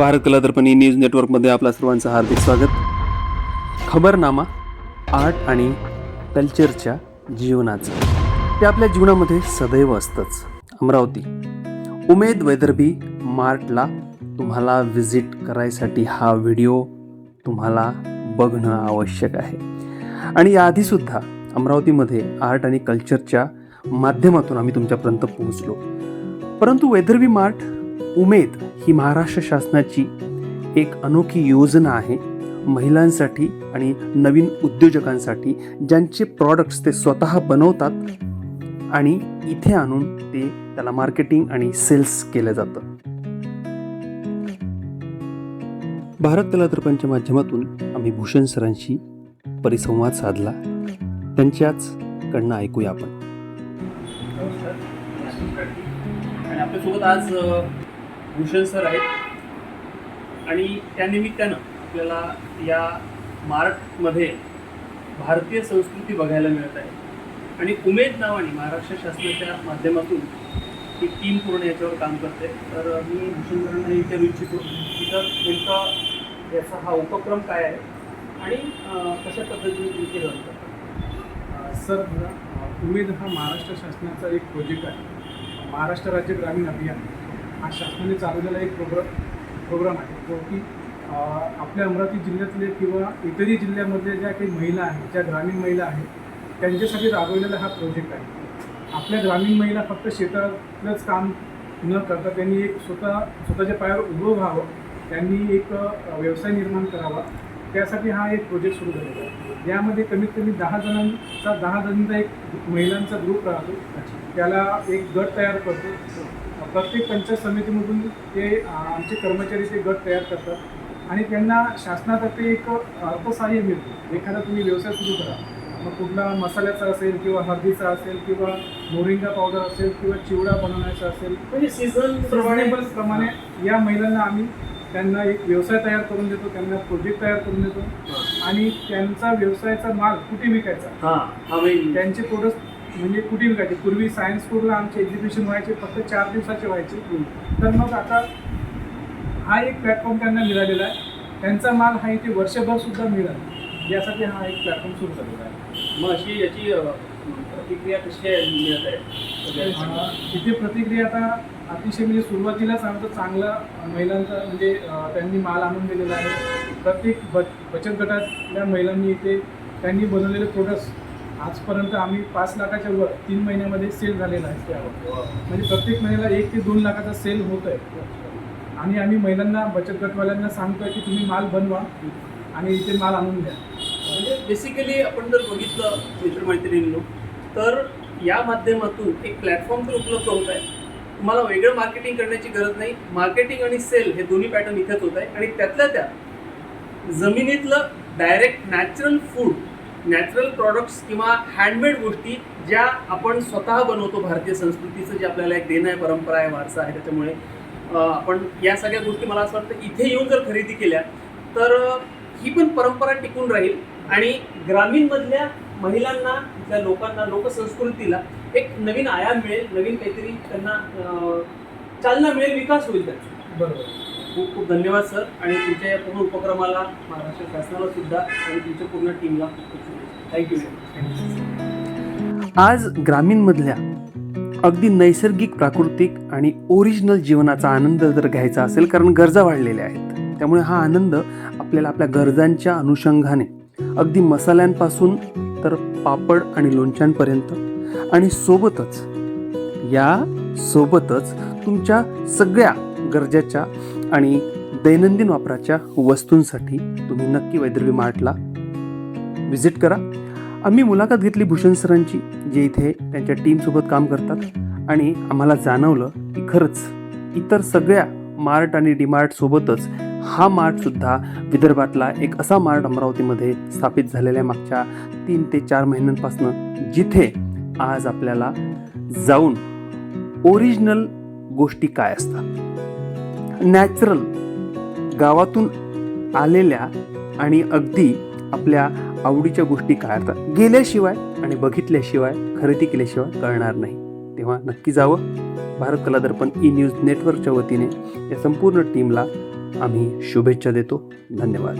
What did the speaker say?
Bharat कलादर्पणी news नेटवर्कमध्ये आपल्या सर्वांचं हार्दिक स्वागत. खबरनामा आर्ट आणि कल्चरच्या जीवनाचं. ते आपल्या जीवनामध्ये सदैव असतंच. अमरावती. उमेद वैदर्भी मार्टला तुम्हाला व्हिजिट करायसाठी हा व्हिडिओ तुम्हाला बघणं आवश्यक आहे. आणि याआधीसुद्धा अमरावतीमध्ये आर्ट आणि कल्चरच्या माध्यमातून आम्ही तुमच्यापर्यंत पोहोचलो. परंतु वैदर्भी मार्ट उमेद ही महाराष्ट्र शासनाची एक अनोखी योजना आहे महिलांसाठी आणि नवीन उद्योजकांसाठी ज्यांचे प्रॉडक्ट्स ते स्वतः बनवतात आणि इथे आणून ते त्याला मार्केटिंग आणि सेल्स केलं जातं. भारत कला दर्पणच्या माध्यमातून आम्ही भूषण सरांशी परिसंवाद साधला. त्यांच्याच कडनं ऐकूया आपण. आपल्यासोबत आज भूषण सर आहेत. आणि त्या निमित्तानं आपल्याला या मार्टमध्ये भारतीय संस्कृती बघायला मिळत आहे. आणि उमेद नावाने महाराष्ट्र शासनाच्या माध्यमातून ही टीम पूर्ण याच्यावर काम करते. तर मी भूषण सरांना हे विचारू इच्छितो की तर नेमका याचा हा उपक्रम काय आहे? आणि कशा पद्धतीने तुम्ही केलं रन सर उमेद हा महाराष्ट्र शासनाचा एक प्रोजेक्ट आहे. महाराष्ट्र राज्य ग्रामीण अभियान. हा शासनाने चालवलेला एक प्रोग्राम प्रोग्राम आहे. जो की आपल्या अमरावती जिल्ह्यातले किंवा इतरही जिल्ह्यामधल्या ज्या काही महिला आहेत ज्या ग्रामीण महिला आहेत त्यांच्यासाठी राबवलेला हा प्रोजेक्ट आहे. आपल्या ग्रामीण महिला फक्त शेतातलंच काम न करता त्यांनी एक स्वतः स्वतःच्या पायावर उभं व्हावं त्यांनी एक व्यवसाय निर्माण करावा त्यासाठी हा एक प्रोजेक्ट सुरू झालेला आहे. यामध्ये कमीत कमी दहा जणांचा दहा जणांचा एक महिलांचा ग्रुप राहतो. त्याला एक गट तयार करतो. प्रत्येक पंचायत समितीमधून ते आमचे कर्मचारी ते गट तयार करतात. आणि त्यांना शासनातर्फे एक अर्थसहाय्य मिळतं. एखादा तुम्ही व्यवसाय सुरू करा. मग कुठला मसाल्याचा असेल किंवा हळदीचा असेल किंवा मोरिंगा पावडर असेल किंवा चिवडा बनवण्याचा असेल म्हणजे सीझन प्रमाणे प्रमाणे या महिलांना आम्ही त्यांना एक व्यवसाय तयार करून देतो त्यांना प्रोजेक्ट तयार करून देतो. आणि त्यांचा व्यवसायाचा माल कुठे विकायचा? मेन त्यांचे प्रोडक्ट म्हणजे कुठे विकायचे पूर्वी सायन्स स्कूलला आमचे एक्झिबिशन व्हायचे फक्त चार दिवसाचे व्हायचे तर मग आता हा एक प्लॅटफॉर्म त्यांना मिळालेला आहे. त्यांचा माल हा इथे वर्षभर सुद्धा मिळेल यासाठी हा एक प्लॅटफॉर्म सुरू झालेला आहे. मग अशी याची प्रतिक्रिया कशी आहे? मिळत आहे? इथे प्रतिक्रिया आता अतिशय म्हणजे सुरुवातीलाच आमचं चांगलं महिलांचा म्हणजे त्यांनी माल आणून दिलेला आहे. प्रत्येक बचत गटातल्या महिलांनी इथे त्यांनी बनवलेले प्रोडक्ट्स आजपर्यंत आम्ही पाच लाखाच्या वर तीन महिन्यामध्ये सेल झालेला आहे. म्हणजे प्रत्येक महिन्याला एक ते दोन लाखाचा सेल होत आहे आणि आम्ही महिलांना बचत गटवाल्यांना सांगतोय की तुम्ही माल बनवा आणि इथे माल आणून द्या. म्हणजे बेसिकली आपण जर बघितलं मित्रमैत्रिणींनो तर या माध्यमातून एक प्लॅटफॉर्म तर उपलब्ध होत आहे. तुम्हाला वेगळं मार्केटिंग करण्याची गरज नाही. मार्केटिंग आणि सेल हे दोन्ही पॅटर्न इथेच होत आहे. आणि त्यातल्या त्यात जमिनीतलं direct natural food natural products किंवा हँडमेड गोष्टी ज्या आपण स्वतः बनवतो भारतीय संस्कृतीचं जे आपल्याला एक देणं आहे परंपरा आहे वारसा आहे त्याच्यामुळे आपण या सगळ्या गोष्टी मला असं वाटतं इथे येऊन जर खरेदी केल्या तर ही पण परंपरा टिकून राहील. आणि ग्रामीणमधल्या महिलांना त्या लोकांना लोकसंस्कृतीला एक नवीन आयाम मिळेल नवीन काहीतरी त्यांना चालना मिळेल विकास होईल त्याचा बरोबर. खूप खूप धन्यवाद सर. आणि तुमच्या या पूर्ण उपक्रमाला महाराष्ट्र शासनाला सुद्धा आणि तुमच्या पूर्ण टीमला खूप खूप शुभेच्छा. थँक्यू आज ग्रामीणमधल्या अगदी नैसर्गिक प्राकृतिक आणि ओरिजिनल जीवनाचा आनंद जर घ्यायचा असेल कारण गरजा वाढलेल्या आहेत. त्यामुळे हा आनंद आपल्याला आपल्या गरजांच्या अनुषंगाने अगदी मसाल्यांपासून तर पापड आणि लोणच्यांपर्यंत आणि सोबतच या सोबतच तुमच्या सगळ्या गरजेच्या आणि दैनंदिन वापराच्या वस्तूंसाठी तुम्ही नक्की वैद्यवी मार्टला व्हिजिट करा. आम्ही मुलाखत घेतली भूषण सरांची जे इथे त्यांच्या टीमसोबत काम करतात. आणि आम्हाला जाणवलं की खरंच इतर सगळ्या मार्ट आणि डीमार्ट सोबतच हा मार्टसुद्धा विदर्भातला एक असा मार्ट अमरावतीमध्ये स्थापित झालेल्या मागच्या तीन ते चार महिन्यांपासून जिथे आज आपल्याला जाऊन ओरिजिनल गोष्टी काय असतात? नॅचरल गावातून आलेल्या आणि अगदी आपल्या आवडीच्या गोष्टी काय गेल्याशिवाय आणि बघितल्याशिवाय खरेदी केल्याशिवाय कळणार नाही. तेव्हा नक्की जावं. भारत कला दर्पण ई न्यूज नेटवर्कच्या वतीने या संपूर्ण टीमला आम्ही शुभेच्छा देतो. धन्यवाद.